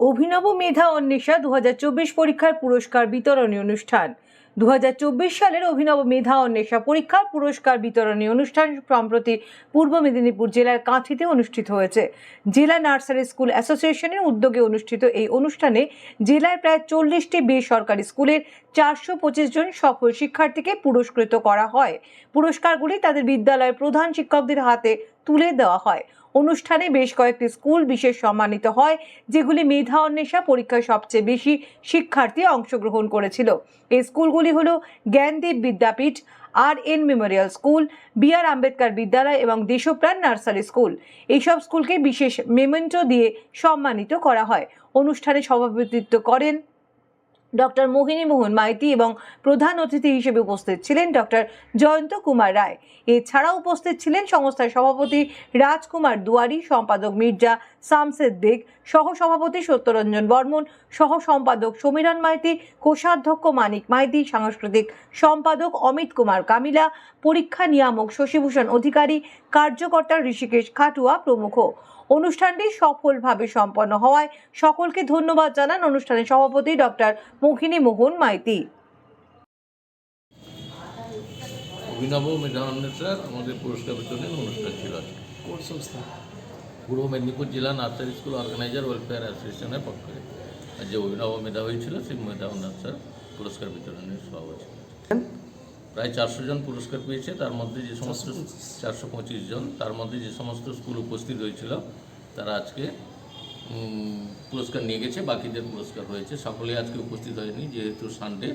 অভিনব মেধা অন্বেষা দু হাজার চব্বিশ পরীক্ষার পুরস্কার বিতরণী অনুষ্ঠান। দু হাজার চব্বিশ সালের অভিনব মেধা অন্বেষা পরীক্ষার পুরস্কার বিতরণী অনুষ্ঠান সম্প্রতি পূর্ব মেদিনীপুর জেলার কাঁথিতে অনুষ্ঠিত হয়েছে। জেলা নার্সারি স্কুল অ্যাসোসিয়েশনের উদ্যোগে অনুষ্ঠিত এই অনুষ্ঠানে জেলায় প্রায় চল্লিশটি বেসরকারি স্কুলের চারশো পঁচিশ জন সফল শিক্ষার্থীকে পুরস্কৃত করা হয়। পুরস্কারগুলি তাদের বিদ্যালয়ের প্রধান শিক্ষকদের হাতে তুলে দেওয়া হয়। অনুষ্ঠানে বেশ কয়েকটি স্কুল বিশেষ সম্মানিত হয়, যেগুলি মেধা অন্বেষা পরীক্ষায় সবচেয়ে বেশি শিক্ষার্থী অংশগ্রহণ করেছিল। এই স্কুলগুলি হল Gyandeep Vidyapeeth, R N memorial school, B R Ambedkar Vidyalaya এবং দেশপ্রাণ নার্সারি স্কুল। এইসব স্কুলকে বিশেষ মেমেন্টো দিয়ে সম্মানিত করা হয়। অনুষ্ঠানে সভাপতিত্ব করেন ডক্টর মোহিনী মোহন মাইতি এবং প্রধান অতিথি হিসেবে উপস্থিত ছিলেন ডক্টর জয়ন্ত কুমার রায়। এছাড়াও উপস্থিত ছিলেন সংস্থার সভাপতি রাজকুমার দুয়ারি, সম্পাদক মির্জা সামসেদ বেগ সহ সভাপতি সত্যরঞ্জন বর্মন সহ সম্পাদক সমীরণ মাইতি, কোষাধ্যক্ষ মানিক মাইতি, সাংস্কৃতিক সম্পাদক অমিত কুমার কামিলা, পরীক্ষা নিয়ামক শশীভূষণ অধিকারী কার্যকর্তা ঋষিকেশ খাটুয়া প্রমুখ। অনুষ্ঠানটি সফলভাবে সম্পন্ন হওয়ায় সকলকে ধন্যবাদ জানান অনুষ্ঠানের সভাপতি ডক্টর মোহিনী মোহন মাইতি। অভিনব মেধান্বেষার আমাদের পুরস্কার বিতরণের অনুষ্ঠান ছিল আজকে। কোন সংস্থা? পূর্ব মেদিনীপুর জেলা নার্সারি স্কুল অর্গানাইজার ওয়েলফেয়ার অ্যাসোসিয়েশনের পক্ষে যে অভিনব মেধা হয়েছিল সেই মেধা অন্বেষার পুরস্কার বিতরণের সভাপতি প্রায় চারশো জন পুরস্কার পেয়েছে তার মধ্যে যে সমস্ত চারশো পঁচিশ। জন তার মধ্যে যে সমস্ত স্কুল উপস্থিত হয়েছিল তারা আজকে পুরস্কার নিয়ে গেছে বাকিদের পুরস্কার হয়েছে। সকলেই আজকে উপস্থিত হয়নি যেহেতু সানডে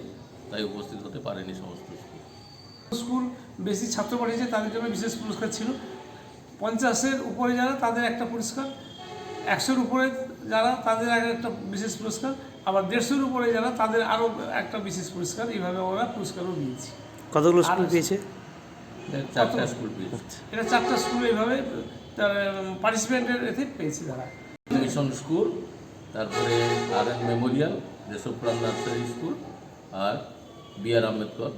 তাই উপস্থিত হতে পারেনি সমস্ত স্কুল। স্কুল বেশি ছাত্র পড়িয়েছে তাদের জন্য বিশেষ পুরস্কার ছিল। পঞ্চাশের উপরে যারা তাদের একটা পুরস্কার। একশোর উপরে যারা তাদের আগে একটা বিশেষ পুরস্কার। আবার দেড়শোর উপরে যারা তাদের আরও একটা বিশেষ পুরস্কার। এইভাবে ওরা পুরস্কারও দিয়েছে কতগুলো স্কুল পেয়েছে? চারটা স্কুল পেয়েছে। এটা চারটা স্কুল এইভাবে তার পার্টিসিপেন্টের এতে পেয়েছে তারা। মিশন স্কুল তারপরে R N memorial Deshapran nursery school আর B R Ambedkar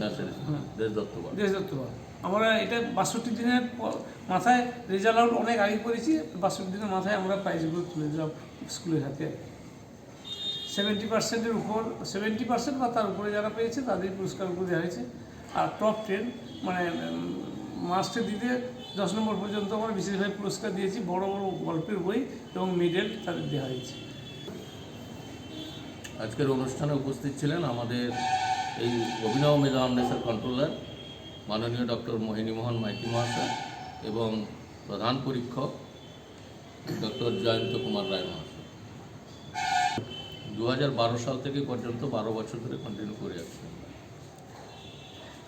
nursery school দেশ দত্তবাদ দেশ দত্তবাদ আমরা এটা বাষট্টি দিনের মাথায় রেজাল্ট আউট অনেক আগে করেছি বাষট্টি দিনের মাথায় আমরা প্রাইজগুলো তুলে দিলাম স্কুলের হাতে সেভেন্টি পার্সেন্টের উপর সেভেন্টি পার্সেন্ট বা তার উপরে যারা পেয়েছে তাদের পুরস্কারগুলো দেওয়া হয়েছে। আর টপ টেন মানে মাস্টে দিতে দশ নম্বর পর্যন্ত আমরা বিশেষভাবে পুরস্কার দিয়েছি, বড় বড় গল্পের বই এবং মেডেল তাদের দেওয়া হয়েছে। আজকের অনুষ্ঠানে উপস্থিত ছিলেন আমাদের এই অভিনব মেধা অন্বেষণ কন্ট্রোলার মাননীয় ডক্টর মোহিনী মোহন মাইতি মহাশয় এবং প্রধান পরীক্ষক ডক্টর জয়ন্ত কুমার রায় মহাশয় দু হাজার বারো সাল থেকে পর্যন্ত বারো বছর ধরে কন্টিনিউ করে যাচ্ছি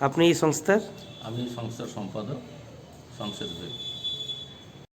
আপনি এই সংস্থার? আমি সংস্থার সম্পাদক সংসদ ভাই